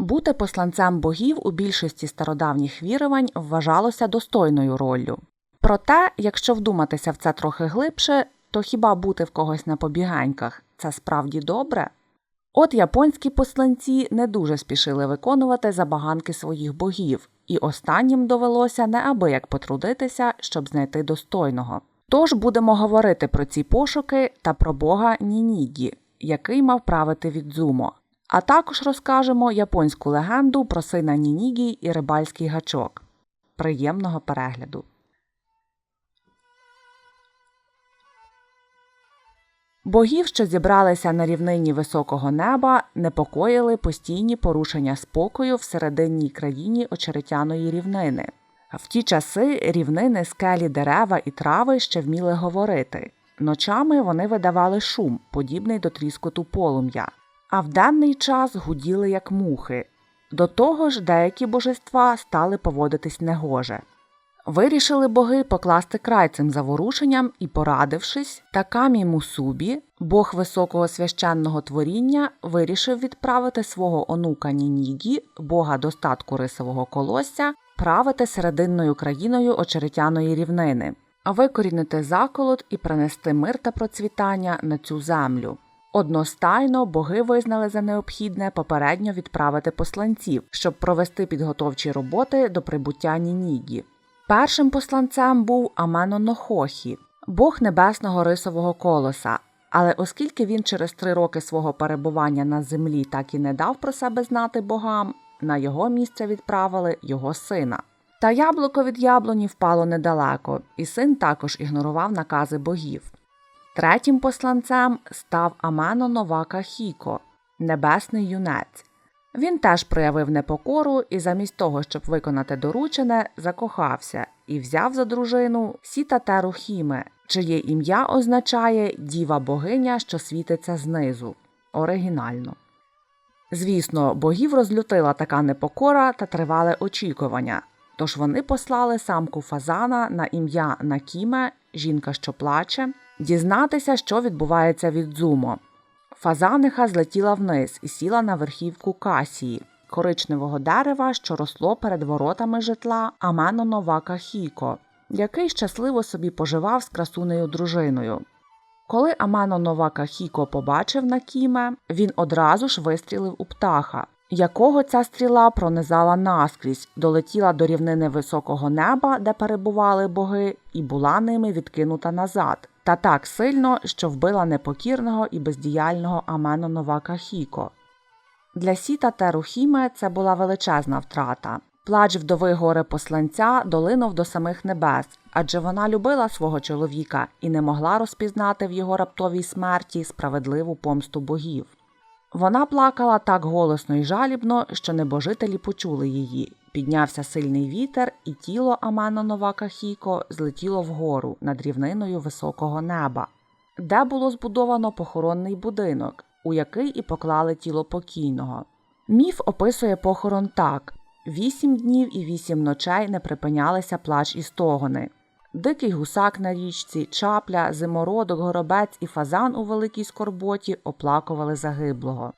Бути посланцем богів у більшості стародавніх вірувань вважалося достойною роллю. Проте, якщо вдуматися в це трохи глибше, то хіба бути в когось на побіганьках це справді добре? От японські посланці не дуже спішили виконувати забаганки своїх богів, і останнім довелося неабияк потрудитися, щоб знайти достойного. Тож будемо говорити про ці пошуки та про бога Нінігі, який мав правити від Зумо. А також розкажемо японську легенду про сина Нінігі і рибальський гачок. Приємного перегляду! Богів, що зібралися на рівнині високого неба, непокоїли постійні порушення спокою в серединній країні очеретяної рівнини. В ті часи рівнини, скелі, дерева і трави ще вміли говорити. Ночами вони видавали шум, подібний до тріскоту полум'я, а в денний час гуділи як мухи. До того ж, деякі божества стали поводитись негоже. Вирішили боги покласти край цим заворушенням і, порадившись, Такамі Мусубі, бог високого священного творіння, вирішив відправити свого онука Нінігі, бога достатку рисового колосся, правити серединною країною очеретяної рівнини, викорінити заколот і принести мир та процвітання на цю землю. Одностайно боги визнали за необхідне попередньо відправити посланців, щоб провести підготовчі роботи до прибуття Нінігі. Першим посланцем був Амено Нохохі, бог небесного рисового колоса. Але оскільки він через три роки свого перебування на землі так і не дав про себе знати богам, на його місце відправили його сина. Та яблуко від яблуні впало недалеко, і син також ігнорував накази богів. Третім посланцем став Амено Новака Хіко, небесний юнець. Він теж проявив непокору і замість того, щоб виконати доручене, закохався і взяв за дружину Сітатеру Хіме, чиє ім'я означає Діва богиня, що світиться знизу. Оригінально. Звісно, богів розлютила така непокора та тривале очікування, тож вони послали самку Фазана на ім'я Накіме, жінка, що плаче, дізнатися, що відбувається від Зумо. Фазаниха злетіла вниз і сіла на верхівку касії, коричневого дерева, що росло перед воротами житла Амено Новака Хіко, який щасливо собі поживав з красунею дружиною. Коли Амено Новака Хіко побачив Накіме, він одразу ж вистрілив у птаха, якого ця стріла пронизала наскрізь, долетіла до рівнини високого неба, де перебували боги, і була ними відкинута назад, та так сильно, що вбила непокірного і бездіяльного Амено Новака Хіко. Для Сіта Терухіме це була величезна втрата. Плач вдови горе посланця долинув до самих небес, адже вона любила свого чоловіка і не могла розпізнати в його раптовій смерті справедливу помсту богів. Вона плакала так голосно і жалібно, що небожителі почули її. Піднявся сильний вітер, і тіло Амено Новака Хіко злетіло вгору над рівниною високого неба, де було збудовано похоронний будинок, у який і поклали тіло покійного. Міф описує похорон так: вісім днів і вісім ночей не припинялися плач і стогони. Дикий гусак на річці, чапля, зимородок, горобець і фазан у великій скорботі оплакували загиблого.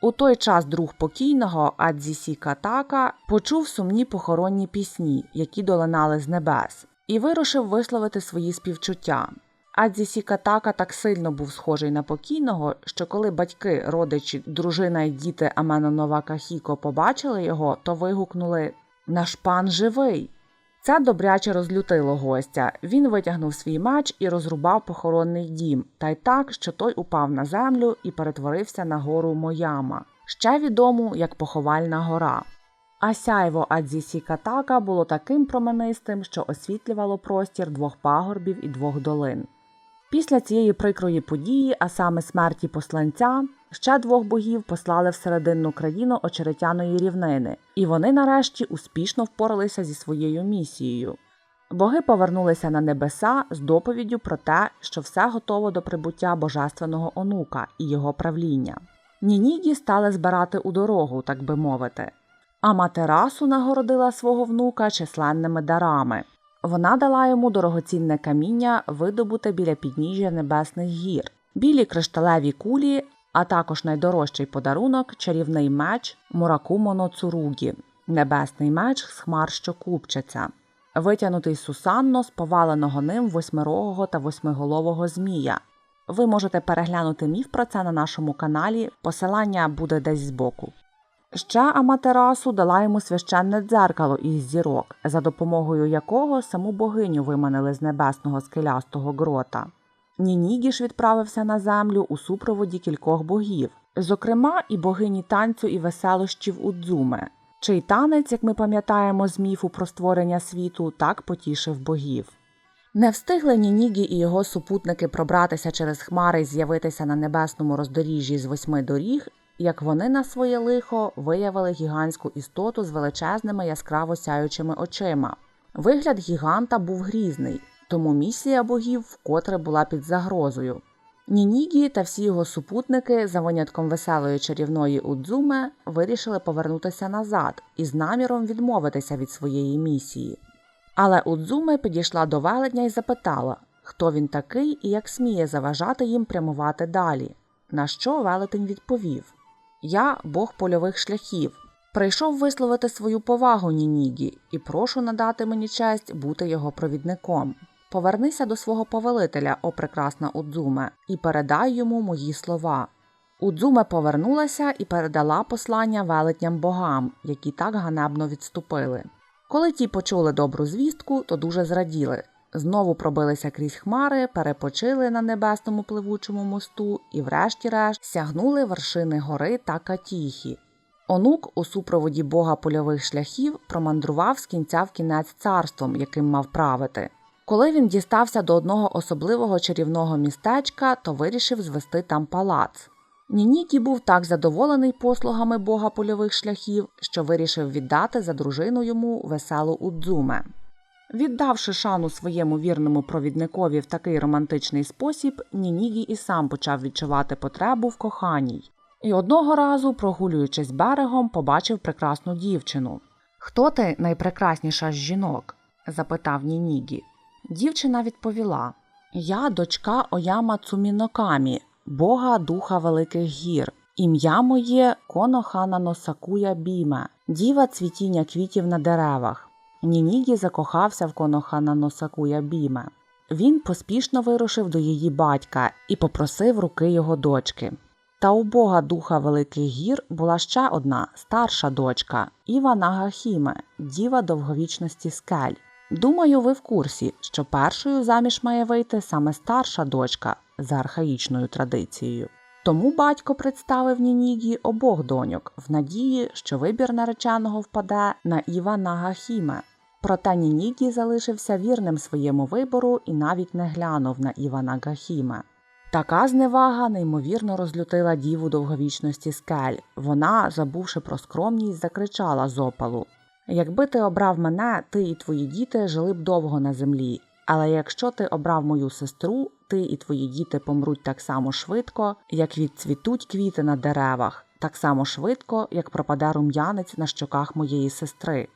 У той час друг покійного Адзісі Катака почув сумні похоронні пісні, які долинали з небес, і вирушив висловити свої співчуття. Адзісі Катака так сильно був схожий на покійного, що коли батьки, родичі, дружина і діти Амено Новака Хіко побачили його, то вигукнули Наш пан живий. Це добряче розлютило гостя. Він витягнув свій меч і розрубав похоронний дім, та й так, що той упав на землю і перетворився на гору Мояма, ще відому як поховальна гора. А сяйво Адзісі Катака було таким променистим, що освітлювало простір двох пагорбів і двох долин. Після цієї прикрої події, а саме смерті посланця, ще двох богів послали в серединну країну очеретяної рівнини, і вони нарешті успішно впоралися зі своєю місією. Боги повернулися на небеса з доповіддю про те, що все готово до прибуття божественного онука і його правління. Нінігі стали збирати у дорогу, так би мовити. А матерасу нагородила свого внука численними дарами. Вона дала йому дорогоцінне каміння, видобуте біля підніжжя небесних гір, білі кришталеві кулі, а також найдорожчий подарунок чарівний меч Муракумоно Цуругі, небесний меч з хмар, що купчаться, витягнутий Сусанно з поваленого ним восьмирогого та восьмиголового змія. Ви можете переглянути міф про це на нашому каналі, посилання буде десь збоку. Ще Аматерасу дала йому священне дзеркало із зірок, за допомогою якого саму богиню виманили з небесного скелястого грота. Нінігіш відправився на землю у супроводі кількох богів, зокрема і богині танцю і веселощів Удзуме, чий танець, як ми пам'ятаємо з міфу про створення світу, так потішив богів. Не встигли Нінігі і його супутники пробратися через хмари і з'явитися на небесному роздоріжжі з восьми доріг, як вони на своє лихо виявили гігантську істоту з величезними яскраво сяючими очима. Вигляд гіганта був грізний, тому місія богів вкотре була під загрозою. Нінігі та всі його супутники, за винятком веселої чарівної Удзуме, вирішили повернутися назад із наміром відмовитися від своєї місії. Але Удзуме підійшла до велетня і запитала, хто він такий і як сміє заважати їм прямувати далі. На що велетень відповів: Я Бог польових шляхів. Прийшов висловити свою повагу Нінігі і прошу надати мені честь бути його провідником. Повернися до свого повелителя, о прекрасна Удзуме, і передай йому мої слова. Удзуме повернулася і передала послання велетням богам, які так ганебно відступили. Коли ті почули добру звістку, то дуже зраділи. Знову пробилися крізь хмари, перепочили на небесному пливучому мосту і, врешті-решт, сягнули вершини гори та Катіхі. Онук у супроводі бога польових шляхів промандрував з кінця в кінець царством, яким мав правити. Коли він дістався до одного особливого чарівного містечка, то вирішив звести там палац. Нінікі був так задоволений послугами бога польових шляхів, що вирішив віддати за дружину йому веселу Удзуме. Віддавши шану своєму вірному провідникові в такий романтичний спосіб, Нінігі і сам почав відчувати потребу в коханій. І одного разу, прогулюючись берегом, побачив прекрасну дівчину. Хто ти найпрекрасніша з жінок? запитав Нінігі. Дівчина відповіла: Я дочка Ояма Цумінокамі, бога духа великих гір. Ім'я моє Конохана Носакуя Біме, діва цвітіння квітів на деревах. Нінігі закохався в Конохана Носакуя Біме. Він поспішно вирушив до її батька і попросив руки його дочки. Та у бога духа великих гір була ще одна старша дочка Іва Нагахіме, діва довговічності скель. Думаю, ви в курсі, що першою заміж має вийти саме старша дочка за архаїчною традицією. Тому батько представив Нінігі обох доньок в надії, що вибір нареченого впаде на Іва Нагахіме. Проте Нінігі залишився вірним своєму вибору і навіть не глянув на Іва Нагахіме. Така зневага неймовірно розлютила діву довговічності скель. Вона, забувши про скромність, закричала з опалу Якби ти обрав мене, ти і твої діти жили б довго на землі. Але якщо ти обрав мою сестру, ти і твої діти помруть так само швидко, як відцвітуть квіти на деревах, так само швидко, як пропаде рум'янець на щоках моєї сестри.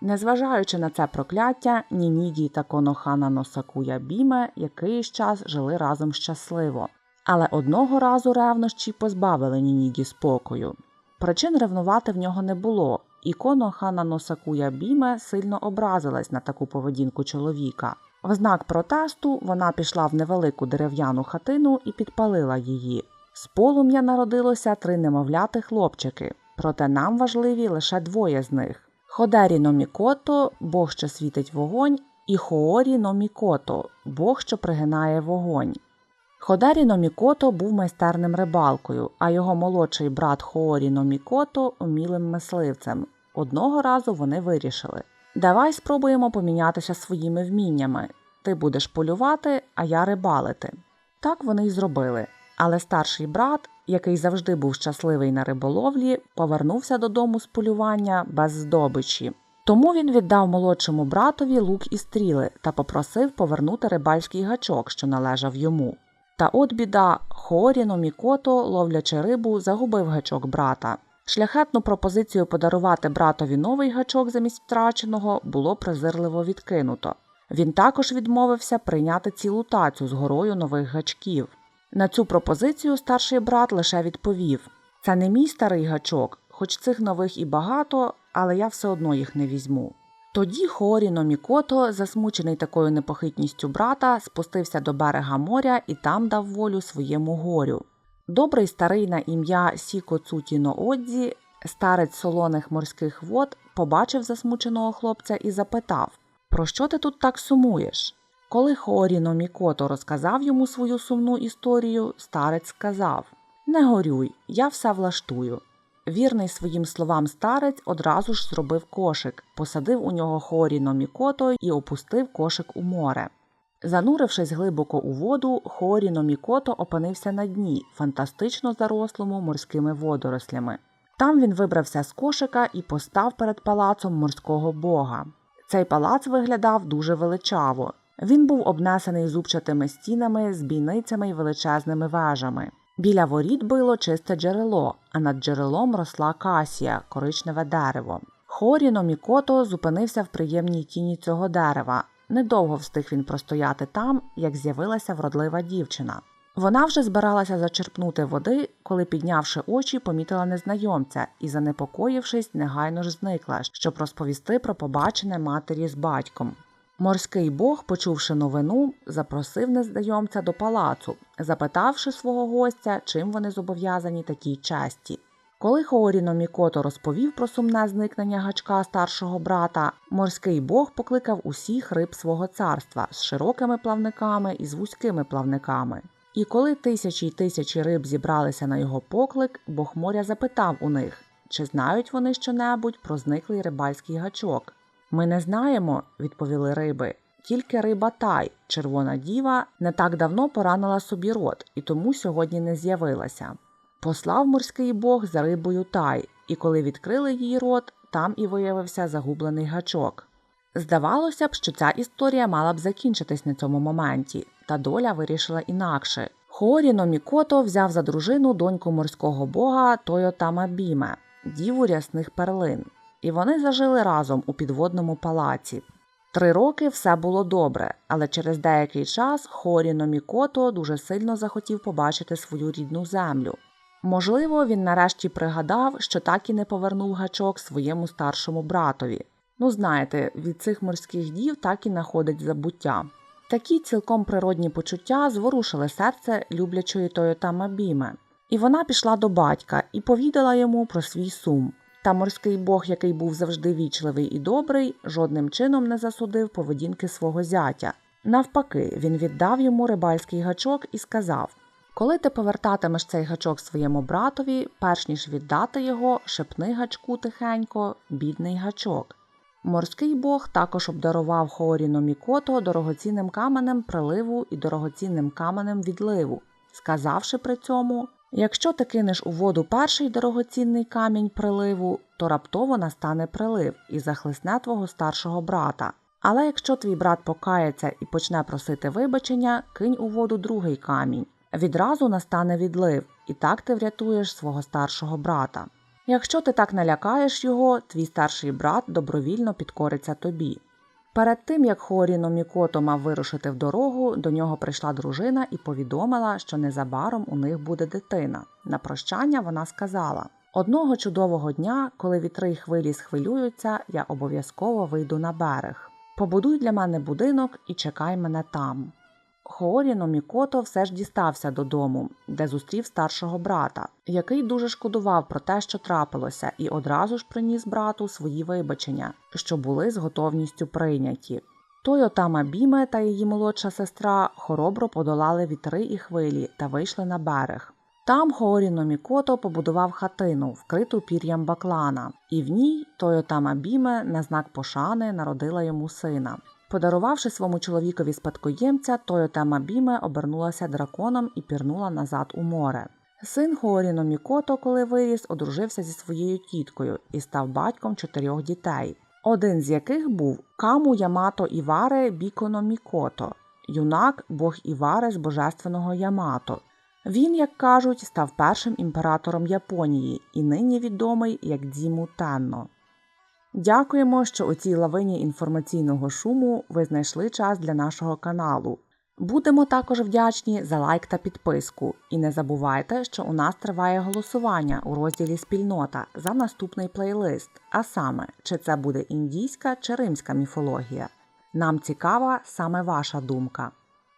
Незважаючи на це прокляття, Нінігі та Конохана Носакуя Біме якийсь час жили разом щасливо. Але одного разу ревнощі позбавили Нінігі спокою. Причин ревнувати в нього не було, і Конохана Носакуя Біме сильно образилась на таку поведінку чоловіка. В знак протесту вона пішла в невелику дерев'яну хатину і підпалила її. З полум'я народилося три немовляти хлопчики, проте нам важливі лише двоє з них. Ходері Номікото Бог, що світить вогонь, і Хоорі Номікото Бог, що пригинає вогонь. Ходері Номікото був майстерним рибалкою, а його молодший брат Хоорі Номікото умілим мисливцем. Одного разу вони вирішили: Давай спробуємо помінятися своїми вміннями. Ти будеш полювати, а я рибалити. Так вони й зробили. Але старший брат, який завжди був щасливий на риболовлі, повернувся додому з полювання без здобичі. Тому він віддав молодшому братові лук і стріли та попросив повернути рибальський гачок, що належав йому. Та от біда, Хоріно Мікото, ловлячи рибу, загубив гачок брата. Шляхетну пропозицію подарувати братові новий гачок замість втраченого було презирливо відкинуто. Він також відмовився прийняти цілу тацю з горою нових гачків. На цю пропозицію старший брат лише відповів: Це не мій старий гачок, хоч цих нових і багато, але я все одно їх не візьму. Тоді Хоріно Мікото, засмучений такою непохитністю брата, спустився до берега моря і там дав волю своєму горю. Добрий старий на ім'я Сіко Цутіно Одзі, старець солоних морських вод, побачив засмученого хлопця і запитав: Про що ти тут так сумуєш? Коли Хоріно Мікото розказав йому свою сумну історію, старець сказав: Не горюй, я все влаштую. Вірний своїм словам старець одразу ж зробив кошик, посадив у нього Хоріно Мікото і опустив кошик у море. Занурившись глибоко у воду, Хоріно Мікото опинився на дні, фантастично зарослому морськими водорослями. Там він вибрався з кошика і постав перед палацом морського бога. Цей палац виглядав дуже величаво. Він був обнесений зубчатими стінами, з бійницями й величезними вежами. Біля воріт било чисте джерело, а над джерелом росла касія, коричневе дерево. Хоріно Мікото зупинився в приємній тіні цього дерева. Недовго встиг він простояти там, як з'явилася вродлива дівчина. Вона вже збиралася зачерпнути води, коли, піднявши очі, помітила незнайомця і, занепокоївшись, негайно ж зникла, щоб розповісти про побачене матері з батьком. Морський бог, почувши новину, запросив незнайомця до палацу, запитавши свого гостя, чим вони зобов'язані такій честі. Коли Хооріно Мікото розповів про сумне зникнення гачка старшого брата, морський бог покликав усіх риб свого царства з широкими плавниками і з вузькими плавниками. І коли тисячі й тисячі риб зібралися на його поклик, бог моря запитав у них, чи знають вони щонебудь про зниклий рибальський гачок. Ми не знаємо, відповіли риби. Тільки риба тай, червона діва, не так давно поранила собі рот і тому сьогодні не з'явилася. Послав морський бог за рибою тай, і коли відкрили її рот, там і виявився загублений гачок. Здавалося б, що ця історія мала б закінчитись на цьому моменті, та доля вирішила інакше. Хоріно Мікото взяв за дружину доньку морського бога Тойотама Біме, діву рясних перлин, і вони зажили разом у підводному палаці. Три роки все було добре, але через деякий час Хоріно Мікото дуже сильно захотів побачити свою рідну землю. Можливо, він нарешті пригадав, що так і не повернув гачок своєму старшому братові. Ну, знаєте, від цих морських дів так і находить забуття. Такі цілком природні почуття зворушили серце люблячої Тойотама Біме. І вона пішла до батька і повідала йому про свій сум. Та морський бог, який був завжди вічливий і добрий, жодним чином не засудив поведінки свого зятя. Навпаки, він віддав йому рибальський гачок і сказав: Коли ти повертатимеш цей гачок своєму братові, перш ніж віддати його, шепни гачку тихенько, бідний гачок. Морський бог також обдарував Хооріно Мікото дорогоцінним каменем приливу і дорогоцінним каменем відливу, сказавши при цьому Якщо ти кинеш у воду перший дорогоцінний камінь приливу, то раптово настане прилив і захлесне твого старшого брата. Але якщо твій брат покається і почне просити вибачення, кинь у воду другий камінь. Відразу настане відлив, і так ти врятуєш свого старшого брата. Якщо ти так налякаєш його, твій старший брат добровільно підкориться тобі. Перед тим як Хоріно Мікото мав вирушити в дорогу, до нього прийшла дружина і повідомила, що незабаром у них буде дитина. На прощання вона сказала: Одного чудового дня, коли вітри й хвилі схвилюються, я обов'язково вийду на берег. Побудуй для мене будинок і чекай мене там. Хооріно Мікото все ж дістався додому, де зустрів старшого брата, який дуже шкодував про те, що трапилося, і одразу ж приніс брату свої вибачення, що були з готовністю прийняті. Тойотама Біме та її молодша сестра хоробро подолали вітри і хвилі та вийшли на берег. Там Хооріно Мікото побудував хатину, вкриту пір'ям баклана, і в ній Тойотама Біме на знак пошани народила йому сина. Подарувавши своєму чоловікові спадкоємця, Тойотама Біме обернулася драконом і пірнула назад у море. Син Хооріно Мікото, коли виріс, одружився зі своєю тіткою і став батьком чотирьох дітей, один з яких був Каму Ямато Іваре Біконо Мікото, юнак бог Іваре з божественного Ямато. Він, як кажуть, став першим імператором Японії і нині відомий як Дзіму Тенно. Дякуємо, що у цій лавині інформаційного шуму ви знайшли час для нашого каналу. Будемо також вдячні за лайк та підписку. І не забувайте, що у нас триває голосування у розділі Спільнота за наступний плейлист, а саме, чи це буде індійська чи римська міфологія. Нам цікава саме ваша думка.